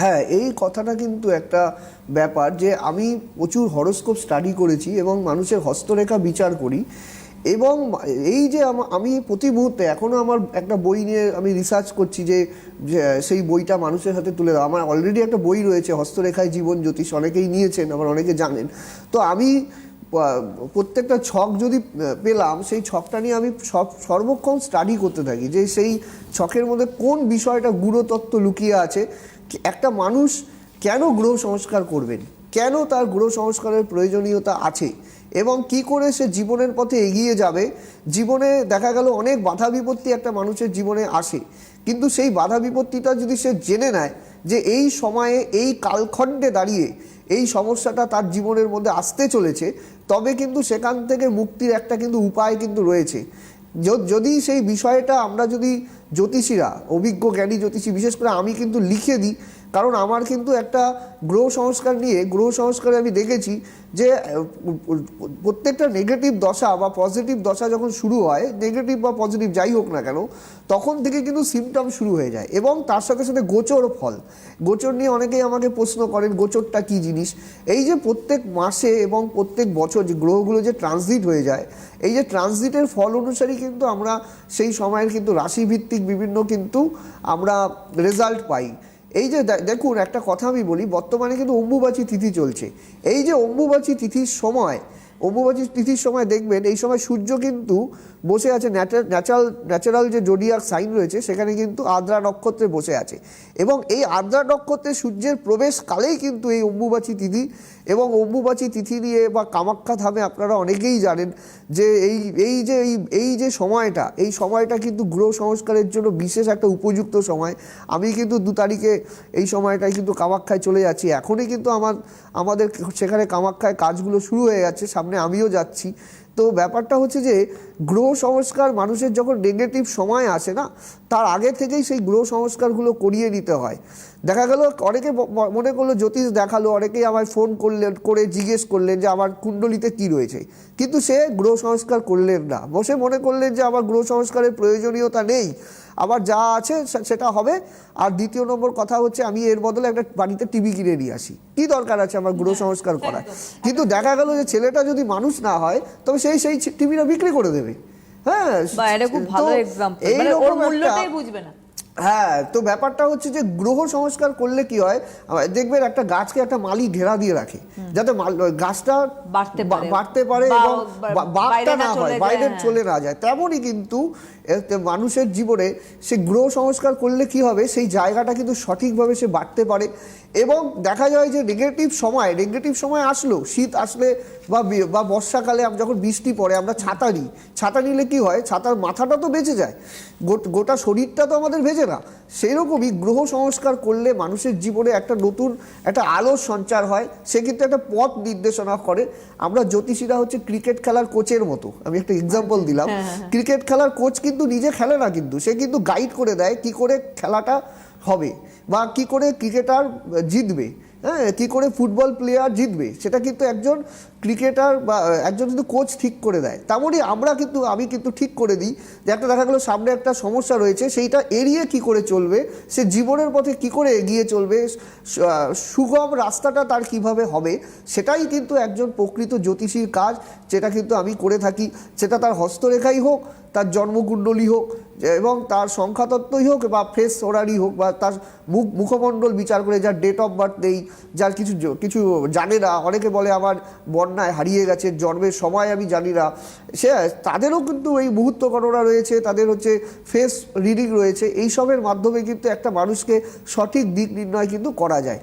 হ্যাঁ এই কথাটা কিন্তু একটা ব্যাপার যে আমি প্রচুর হরোস্কোপ স্টাডি করেছি এবং মানুষের হস্তরেখা বিচার করি এবং এই যে আমি প্রতি মুহূর্তে এখনও আমার একটা বই নিয়ে আমি রিসার্চ করছি যে সেই বইটা মানুষের হাতে তুলে দেওয়া। আমার অলরেডি একটা বই রয়েছে হস্তরেখায় জীবন জ্যোতিষ, অনেকেই নিয়েছেন, আবার অনেকে জানেন। তো আমি প্রত্যেকটা ছক যদি পেলাম, সেই ছকটা নিয়ে আমি সব, সর্বক্ষণ স্টাডি করতে থাকি যে সেই ছকের মধ্যে কোন বিষয়টা গুরুতত্ত্ব লুকিয়ে আছে। একটা মানুষ কেন গ্রহ সংস্কার করবেন? কেন তার গ্রহ সংস্কারের প্রয়োজনীয়তা আছে? এবং কি করে সে জীবনের পথে এগিয়ে যাবে? জীবনে দেখা গেল অনেক বাধা বিপত্তি একটা মানুষের জীবনে আসে। কিন্তু সেই বাধা বিপত্তিটা যদি সে জেনে নেয় যে এই সময়ে, এই কালখণ্ডে দাঁড়িয়ে এই সমস্যাটা তার জীবনের মধ্যে আসতে চলেছে, তবে কিন্তু সেখান থেকে মুক্তির একটা কিন্তু উপায় কিন্তু রয়েছে। যদি সেই বিষয়টা আমরা যদি জ্যোতিষীরা, অভিজ্ঞ জ্ঞানী জ্যোতিষী, বিশেষ করে আমি কিন্তু লিখে দিই কারণ আমার কিন্তু একটা গ্রহ সংস্কার নিয়ে, গ্রহ সংস্কারে আমি দেখেছি যে প্রত্যেকটা নেগেটিভ দশা বা পজিটিভ দশা যখন শুরু হয় নেগেটিভ বা পজিটিভ যাই হোক না কেন, তখন থেকে কিন্তু সিমটম শুরু হয়ে যায় এবং তার সাথে সাথে গোচর ফল। গোচর নিয়ে অনেকেই আমাকে প্রশ্ন করেন, গোচরটা কি জিনিস? এই যে প্রত্যেক মাসে এবং প্রত্যেক বছর যে গ্রহগুলো যে ট্রানজিট হয়ে যায়, এই যে ট্রানজিটের ফল অনুসারেই কিন্তু আমরা সেই সময়ের কিন্তু রাশিভিত্তিক বিভিন্ন কিন্তু আমরা রেজাল্ট পাই। এই যে দেখুন, একটা কথা আমি বলি, বর্তমানে কিন্তু অম্বুবাচী তিথি চলছে। এই যে অম্বুবাচী তিথির সময় অম্বুবাচী তিথির সময় দেখবেন, এই সময় সূর্য কিন্তু বসে আছে ন্যাচারাল ন্যাচারাল যে জোডিয়াক সাইন রয়েছে, সেখানে কিন্তু আদ্রা নক্ষত্রে বসে আছে। এবং এই আদ্রা নক্ষত্রে সূর্যের প্রবেশ কালেই কিন্তু এই অম্বুবাচী তিথি এবং অম্বুবাচী তিথি নিয়ে বা কামাখ্যা ধামে আপনারা অনেকেই জানেন যে এই এই যে, এই এই যে সময়টা, এই সময়টা কিন্তু গ্রহ সংস্কারের জন্য বিশেষ একটা উপযুক্ত সময়। আমি কিন্তু দু তারিখে এই সময়টায় কিন্তু কামাখ্যায় চলে যাচ্ছি। এখনই কিন্তু আমার, আমাদের সেখানে কামাখ্যায় কাজগুলো শুরু হয়ে যাচ্ছে সামনে আমিও যাচ্ছি। তো ব্যাপারটা হচ্ছে যে, গ্রহ সংস্কার মানুষের যখন নেগেটিভ সময় আসে না, তার আগে থেকেই সেই গ্রহ সংস্কারগুলো করিয়ে নিতে হয়। দেখা গেল, অনেকে মনে করল জ্যোতিষ দেখাল, অনেকেই আমায় ফোন করলেন, করে জিজ্ঞেস করলেন যে, আমার কুণ্ডলিতে কি রয়েছে? কিন্তু সে গ্রহ সংস্কার করলেন না। বসে মনে করলেন যে, আমার গ্রহ সংস্কারের প্রয়োজনীয়তা নেই। আবার যা আছে সেটা হবে। আর দ্বিতীয় নম্বর কথা হচ্ছে আমি এর বদলে একটা বাড়িতে টিভি কিনে নিয়ে আসি। কি দরকার আছে আমার গ্রহ সংস্কার করা কিন্তু দেখা গেল যে ছেলেটা যদি মানুষ না হয় তবে সেই সেই টিভিটা বিক্রি করে দেবে। হ্যাঁ খুব ভালো এক্সাম্পল মানে ওর মূল্যটাই বুঝবে না। হ্যাঁ তো ব্যাপারটা হচ্ছে যে গ্রহ সংস্কার করলে কি হয়? দেখবেন একটা গাছকে একটা মালি ঘেরা দিয়ে রাখে যাতে গাছটা বাড়তে পারে। এবং বা- বা- বাঘটা না হয় বাইরে হ্যাঁ। চলে না যায়। তেমনই কিন্তু মানুষের জীবনে সে গ্রহ সংস্কার করলে কি হবে? সেই জায়গাটা কিন্তু সঠিকভাবে সে বাড়তে পারে। এবং দেখা যায় যে নেগেটিভ সময় নেগেটিভ সময় আসলো শীত আসলে বা বা বর্ষাকালে যখন বৃষ্টি পড়ে আমরা ছাতা নিই ছাতা নিলে কি হয়? ছাতার মাথাটা তো বেঁচে যায়। গোট- গোটা শরীরটা তো আমাদের ভেজে না। সেই রকমই গ্রহ সংস্কার করলে মানুষের জীবনে একটা নতুন একটা আলোর সঞ্চার হয়। সে কিন্তু একটা পথ নির্দেশনা করে। আমরা জ্যোতিষীরা হচ্ছে ক্রিকেট খেলার কোচের মতো। আমি একটা এক্সাম্পল দিলাম। ক্রিকেট খেলার কোচ কিন্তু নিজে খেলে না কিন্তু। সে কিন্তু গাইড করে দেয় কি করে খেলাটা হবে বা কি করে ক্রিকেটার জিতবে হ্যাঁ কী করে ফুটবল প্লেয়ার জিতবে, সেটা কিন্তু একজন ক্রিকেটার বা একজন কিন্তু কোচ ঠিক করে দেয়, তেমনই আমরা কিন্তু, আমি কিন্তু ঠিক করে দিই যে একটা দেখা গেলো সামনে একটা সমস্যা রয়েছে, সেইটা এড়িয়ে কি করে চলবে, সে জীবনের পথে কি করে এগিয়ে চলবে সুগম রাস্তাটা তার কীভাবে হবে, সেটাই কিন্তু একজন প্রকৃত জ্যোতিষীর কাজ, যেটা কিন্তু আমি করে থাকি। সেটা তার হস্তরেখাই হোক, তার জন্মকুণ্ডলী হোক এবং তার সংখ্যাতত্ত্বই হোক, বা ফেস ওরারই হোক, বা তার মুখ, মুখমণ্ডল বিচার করে, যার ডেট অফ বার্থ নেই, যার কিছু কিছু জানে না, অনেকে বলে আমার বন্যায় হারিয়ে গেছে, জন্মের সময় আমি জানি না। সে, তাদেরও কিন্তু এই মুহূর্ত গণনা রয়েছে, তাদের হচ্ছে ফেস রিডিং রয়েছে। এইসবের মাধ্যমে কিন্তু একটা মানুষকে সঠিক দিক নির্ণয় কিন্তু করা যায়।